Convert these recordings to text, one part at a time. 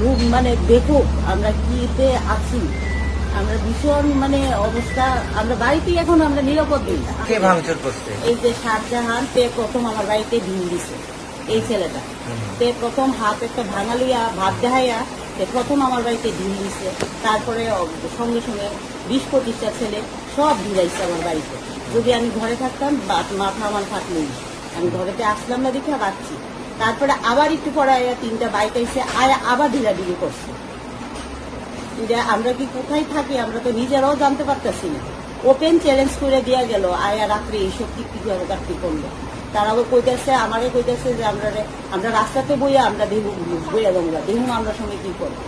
রূপ মানে দেখুক আমরা কিতে আছি। আমরা ভীষণ মানে অবস্থা আমরা বাড়িতেই এখন আমরা নিরাপদ নেই। কে ভাঙচুর করছে? এই যে শাহজাহান তে প্রথম আমার বাড়িতে ডিম দিছে এই ছেলেটা। তে প্রথম হাত একটা ভাঙা লইয়া ভাত দেখাইয়া তে প্রথম আমার বাড়িতে ডিম দিছে। তারপরে সঙ্গে সঙ্গে বিশ পঁচিশটা ছেলে সব ভিড়াইছে আমার বাড়িতে। যদি আমি ঘরে থাকতাম মাথা আমার থাকলেই আমি ঘরেতে আসলাম না দেখে বাচ্ছি তারপরে আবার একটু পরে আয়া তিনটা বাইক আইসে আয়া আবার ঢিলাঢিলি করছে। যে আমরা কি কোথায় থাকি, আমরা তো নিজেরাও জানতে পারতেছি না। ওপেন চ্যালেঞ্জ করে দেওয়া গেল, আয়া রাত্রে এইসব কি কি করল তারাও কইতেছে আমারে কইতেছে যে আমরা আমরা রাস্তাতে বইয়া আমরা দেহু, বইয়া গঙ্গা দেহু আমরা সঙ্গে কি করব?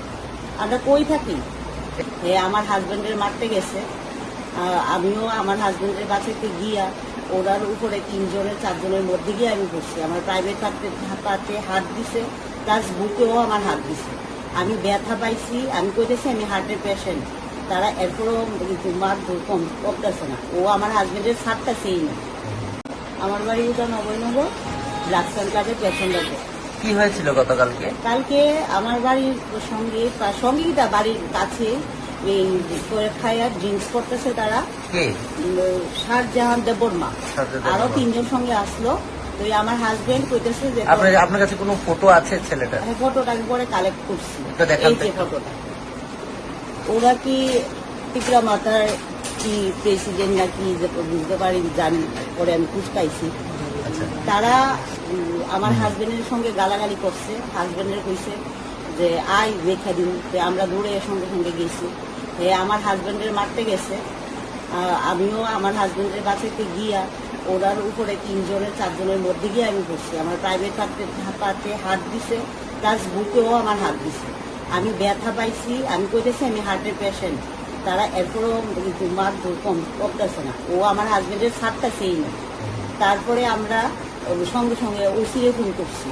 আমরা কই থাকি? হে আমার হাজবেন্ডের মারতে গেছে। আমিও আমার হাজবেন্ডের বাসাতে গিয়া ওরার উপরে তিনজনের চারজনের মধ্যে গিয়ে আমি বসছি। আমার প্রাইভেট পার্টে পার্টে হাত দিছে প্লাস বুকেও আমার হাত দিছে। আমি ব্যথা পাইছি আমি কইতেছি আমি হার্টের পেশেন্ট তারা এরপরও কিন্তু মার কম করতেছে না। ও আমার হাজবেন্ডের ছাড়তেছেই না। আমার বাড়ি ওটা নবীনগর ব্লাকসান কার্ডের পেছন লাগে কি হয়েছিল গতকালকে? কালকে আমার বাড়ির সঙ্গে সঙ্গীতা বাড়ির কাছে এই করে খায়া ড্রিঙ্কস করতেছে তারা। শাহজাহান আরও তিনজন সঙ্গে আসলো। তো আমার হাজবেন্ড কইতেছে যে আপনার আপনার কাছে কোনো ফটো আছে ছেলেটা আমি ফটোটা আমি পরে কালেক্ট করছি। এই যে ফটোটা ওরা কি টিকরা মাতার কি প্রেসিডেন্ট নাকি বুঝতে পারি জানি পরে আমি খুঁজকাইছি আচ্ছা। তারা আমার হাজবেন্ডের সঙ্গে গালাগালি করছে। হাজবেন্ডের কইছে যে আই রেখা দিন। আমরা দৌড়ে সঙ্গে সঙ্গে গেছি। আমার হাজবেন্ডের মারতে গেছে। আমিও আমার হাজবেন্ডের বাসাতে গিয়া ওরার উপরে তিনজনের, চারজনের মধ্যে গিয়ে আমি বসছি। আমার প্রাইভেট পার্টে পার্টে হাত দিছে প্লাস বুকেও আমার হাত দিছে। আমি ব্যথা পাইছি। আমি কইতেছি, আমি হার্টের পেশেন্ট তারা এরপরও কিন্তু মার কম করতেছে না। ও আমার হাজবেন্ডের ছাড়তেছেই না। তারপরে আমরা সঙ্গে সঙ্গে ওসিরে ফোন করছি।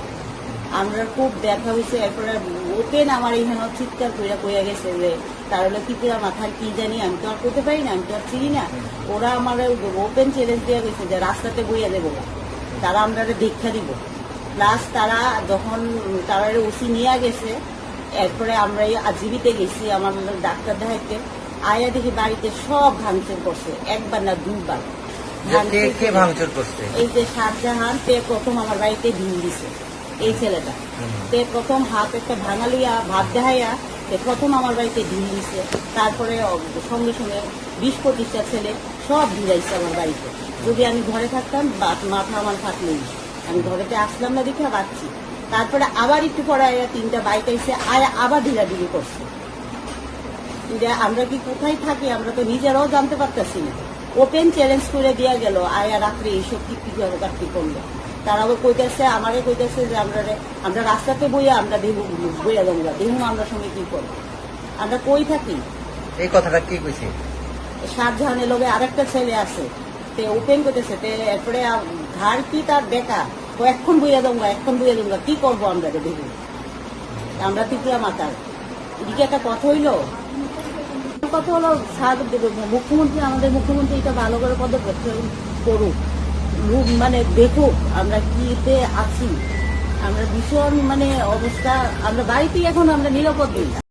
আমরা খুব দেখা হয়েছে এরপরে ওপেন আমার এখানে চিৎকার কইরা কইয়া গেছে যে তার হলো ত্রিপুরা মাথার কি জানি আমি তো আর করতে পারি না আমি তো আর চিনি না। ওরা আমার ওপেন চ্যালেঞ্জ দেওয়া গেছে যে রাস্তাতে বইয়া দেবো। তারা আমরা দীক্ষা দিব। প্লাস তারা যখন তারা ওসি নিয়ে গেছে এরপরে আমরা এই জীবিতে গেছি আমার ডাক্তার দেখাইতে। আয়া দেখি বাড়িতে সব ভাঙচুর করছে একবার না দুবার কে ভাঙচুর করছে। এই যে শাহজাহান তে প্রথম আমার বাড়িতে ডিম দিছে। এই ছেলেটা। তে প্রথম হাত একটা ভাঙা লইয়া ভাত দেখাইয়া তে প্রথম আমার বাড়িতে ডিম দিছে। তারপরে সঙ্গে সঙ্গে বিশ পঁচিশটা ছেলে সব ভিড়াইছে আমার বাড়িতে। যদি আমি ঘরে থাকতাম মাথা আমার থাকলেই। আমি ঘরেতে আসলাম না দেখে বাচ্ছি তারপরে আবার একটু পরে আয়া তিনটা বাইক আইসে আয়া আবার ঢিলাঢিলি করছে। আমরা কি কোথায় থাকি, আমরা তো নিজেরাও জানতে পারতেছি না। ওপেন চ্যালেঞ্জ করে দেওয়া গেল, আয়া রাত্রে এইসব কি কি করল? তারাও কইতেছে আমারে কইতেছে যে আমরা রে- আমরা রাস্তাতে বইয়া আমরা দেহু বইয়া গঙ্গা দেহু আমরা সঙ্গে কি করব? আমরা কই থাকি? এই কথাটা কে কইছে? শাহজাহানের লগে আরেকটা ছেলে আছে। তে ওপেন করতেছে তে এরপরে ঘাড় কি তার দেখা ও এখন বইয়া দঙ্গা এখন বইয়া দঙ্গা কি করব আমরা রে দেখি আমরা ত্রিপুরা মাতার এদিকে একটা কথা হইল। কথা হলো মুখ্যমন্ত্রী আমাদের মুখ্যমন্ত্রী এটা ভালো করে পদক্ষেপ করুক। রূপ মানে দেখুক আমরা কিতে আছি। আমরা ভীষণ মানে অবস্থা, আমরা বাড়িতেই এখন আমরা নিরাপদ নেই।